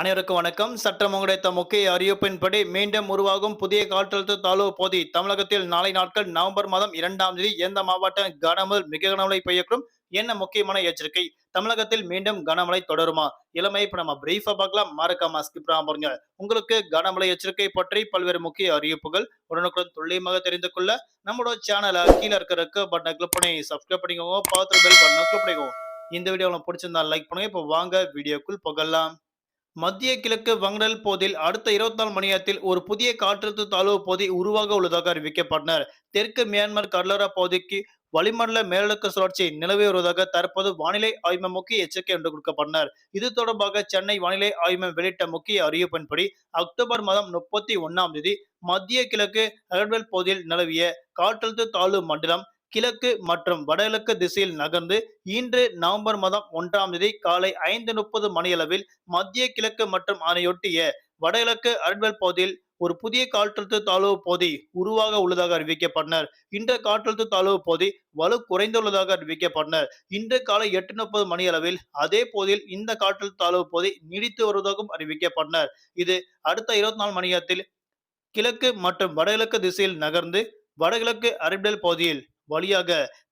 அனைவருக்கும் வணக்கம். சட்டம் கிடைத்த முக்கிய அறிவிப்பின்படி மீண்டும் உருவாகும் புதிய காற்றழுத்த தாழ்வு பகுதி தமிழகத்தில் நாளை நாட்கள் நவம்பர் மாதம் இரண்டாம் தேதி எந்த மாவட்டம் கனமுதல் மிக கனமழை பெய்யக்கும் என்ன முக்கியமான எச்சரிக்கை? தமிழகத்தில் மீண்டும் கனமழை தொடருமா? இளமை இப்ப நம்ம பிரீஃபா பார்க்கலாம். மறக்காம ஸ்கிப் பாருங்க உங்களுக்கு கனமழை எச்சரிக்கை பற்றி பல்வேறு முக்கிய அறிவிப்புகள் உடனுக்குடன் துல்லியமாக தெரிந்து கொள்ள நம்மளோட சேனலை கீழே இருக்கிற பட்டனை கிளிக் பண்ணி சப்ஸ்கிரைப் பண்ணிக்கோங்க. பார்த்து பெல் பட்டனை கிளிக் பண்ணிக்கோங்க. இந்த வீடியோ உங்களுக்கு பிடிச்சிருந்தா லைக் பண்ணுங்க. இப்போ வாங்க வீடியோக்குள் புகழலாம் மத்திய கிழக்கு வங்கடல் பகுதியில் அடுத்த இருபத்தி நாலு மணி நேரத்தில் ஒரு புதிய காற்றழுத்த தாழ்வு பகுதி உருவாக உள்ளதாக அறிவிக்கப்பட்டனர். தெற்கு மியான்மர் கடலோர பகுதிக்கு வளிமண்டல மேலடுக்கு சுழற்சி நிலவி வருவதாக தற்போது வானிலை ஆய்வு முக்கிய எச்சரிக்கை என்று கொடுக்கப்பட்டனர். இது தொடர்பாக சென்னை வானிலை ஆய்வு வெளியிட்ட முக்கிய அறிவிப்பின்படி அக்டோபர் மாதம் முப்பத்தி ஒன்னாம் தேதி மத்திய கிழக்கு அகர்வல் பகுதியில் நிலவிய காற்றழுத்த தாழ்வு மண்டலம் கிழக்கு மற்றும் வடகிழக்கு திசையில் நகர்ந்து இன்று நவம்பர் மாதம் ஒன்றாம் தேதி காலை ஐந்து முப்பது மணியளவில் மத்திய கிழக்கு மற்றும் அதனையொட்டிய வடகிழக்கு அரண்வல் பகுதியில் ஒரு புதிய காற்றழுத்த தாழ்வு பகுதி உருவாக உள்ளதாக அறிவிக்கப்பட்டனர். இந்த காற்றழுத்த தாழ்வு பகுதி வலு குறைந்துள்ளதாக அறிவிக்கப்பட்டனர். இன்று காலை எட்டு முப்பது மணி அளவில் அதே போதில் இந்த காற்றழுத்த தாழ்வு பகுதி நீடித்து வருவதாகவும் அறிவிக்கப்பட்டனர். இது அடுத்த இருபத்தி நாலு மணி நேரத்தில் கிழக்கு மற்றும் வடகிழக்கு திசையில் நகர்ந்து வடகிழக்கு அரபிடல் பகுதியில் வழியாக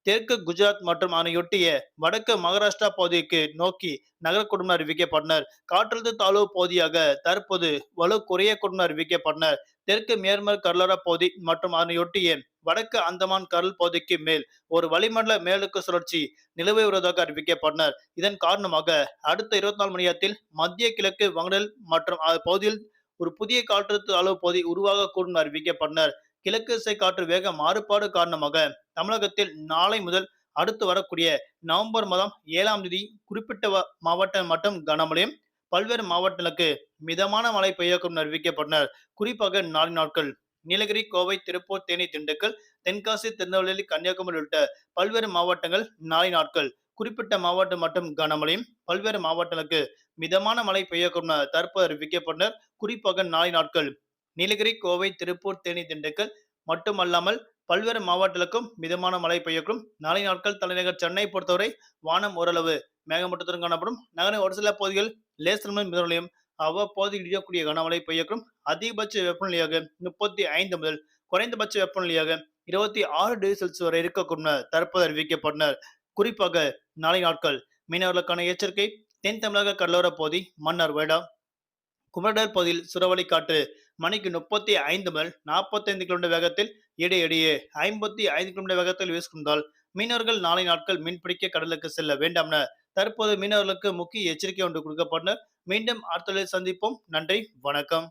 தெற்கு குஜராத் மற்றும் அதனையொட்டிய வடக்கு மகாராஷ்டிரா பகுதிக்கு நோக்கி நகரக்கூடும் அறிவிக்கப்பட்டனர். காற்றழுத்த தாழ்வு பகுதியாக தற்போது வலு குறையக்கூடும் அறிவிக்கப்பட்டனர். தெற்கு மேர்மல் கடலோர பகுதி மற்றும் அதனையொட்டிய வடக்கு அந்தமான் கடல் பகுதிக்கு மேல் ஒரு வளிமண்டல மேலுக்கு சுழற்சி நிலவை வருவதாக அறிவிக்கப்பட்டனர். இதன் காரணமாக அடுத்த இருபத்தி நாலு மணி நேரத்தில் மத்திய கிழக்கு வங்கடல் மற்றும் பகுதியில் ஒரு புதிய காற்றழுத்த அளவு பகுதி உருவாகக்கூடும் அறிவிக்கப்பட்டனர். கிழக்கு திசை காற்று வேக மாறுபாடு காரணமாக தமிழகத்தில் நாளை முதல் அடுத்து வரக்கூடிய நவம்பர் மாதம் ஏழாம் தேதி குறிப்பிட்ட மாவட்டம் மட்டும் கனமழையும் பல்வேறு மாவட்டங்களுக்கு மிதமான மழை பெய்யக்கும் அறிவிக்கப்பட்டனர். குறிப்பாக நாலு நாட்கள் நீலகிரி கோவை திருப்பூர் தேனி திண்டுக்கல் தென்காசி திருநெல்வேலி கன்னியாகுமரி உள்ளிட்ட பல்வேறு மாவட்டங்கள் நாளை நாட்கள் குறிப்பிட்ட மாவட்டம் மட்டும் கனமழையும் பல்வேறு மாவட்டங்களுக்கு மிதமான மழை பெய்யக்கும் தற்போது அறிவிக்கப்பட்டனர். குறிப்பாக நாளை நாட்கள் நீலகிரி கோவை திருப்பூர் தேனி திண்டுக்கல் மட்டுமல்லாமல் பல்வேறு மாவட்டங்களுக்கும் மிதமான மழை பெய்யக்கும் நாளை நாட்கள் தலைநகர் சென்னை பொறுத்தவரை வானம் ஓரளவு மேகமூட்டத்துடன் காணப்படும். நகரின் ஒரு சில பகுதிகள் லேசர் மிதநிலையும் அவ்வப்போது இடியக்கூடிய கனமழை பெய்யக்கும் அதிகபட்ச வெப்பநிலையாக முப்பத்தி ஐந்து முதல் குறைந்தபட்ச வெப்பநிலையாக இருபத்தி ஆறு டிகிரி செல்சியஸ் வரை இருக்கக்கூடும் தற்போது அறிவிக்கப்பட்டனர். குறிப்பாக நாளை நாட்கள் மீனவர்களுக்கான எச்சரிக்கை தென் தமிழக கடலோர பகுதி மன்னார் வேடா குமரடர் பகுதியில் சுறவழி காற்று மணிக்கு முப்பத்தி ஐந்து முதல் நாற்பத்தைந்து கிலோமீட்டர் வேகத்தில் இடையிடையே ஐம்பத்தி ஐந்து கிலோமீட்டர் வேகத்தில் வீசுகின்றால் மீனவர்கள் நாளை நாட்கள் மீன்பிடிக்க கடலுக்கு செல்ல வேண்டாம் என தற்போது மீனவர்களுக்கு முக்கிய எச்சரிக்கை ஒன்று கொடுக்கப்பட்டனர் மீண்டும் அடுத்த சந்திப்போம். நன்றி. வணக்கம்.